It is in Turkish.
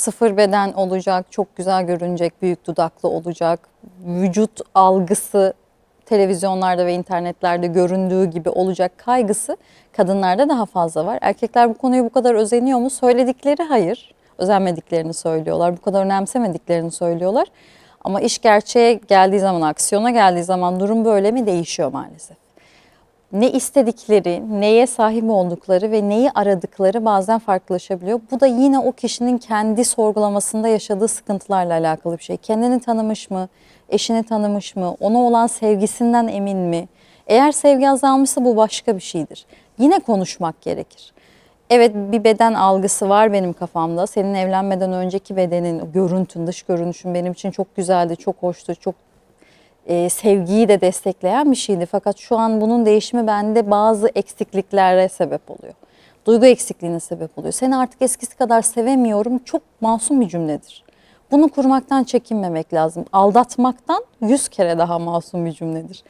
sıfır beden olacak, çok güzel görünecek, büyük dudaklı olacak, vücut algısı televizyonlarda ve internetlerde göründüğü gibi olacak kaygısı kadınlarda daha fazla var. Erkekler bu konuyu bu kadar özeniyor mu? Söyledikleri hayır. Özenmediklerini söylüyorlar. Bu kadar önemsemediklerini söylüyorlar. Ama iş gerçeğe geldiği zaman, aksiyona geldiği zaman durum böyle mi değişiyor maalesef. Ne istedikleri, neye sahip oldukları ve neyi aradıkları bazen farklılaşabiliyor. Bu da yine o kişinin kendi sorgulamasında yaşadığı sıkıntılarla alakalı bir şey. Kendini tanımış mı, eşini tanımış mı, ona olan sevgisinden emin mi? Eğer sevgi azalmışsa bu başka bir şeydir. Yine konuşmak gerekir. Evet bir beden algısı var benim kafamda. Senin evlenmeden önceki bedenin, görüntün, dış görünüşün benim için çok güzeldi, çok hoştu, çok e, sevgiyi de destekleyen bir şeydi. Fakat şu an bunun değişimi bende bazı eksikliklere sebep oluyor. Duygu eksikliğine sebep oluyor. Seni artık eskisi kadar sevemiyorum çok masum bir cümledir. Bunu kurmaktan çekinmemek lazım. Aldatmaktan yüz kere daha masum bir cümledir.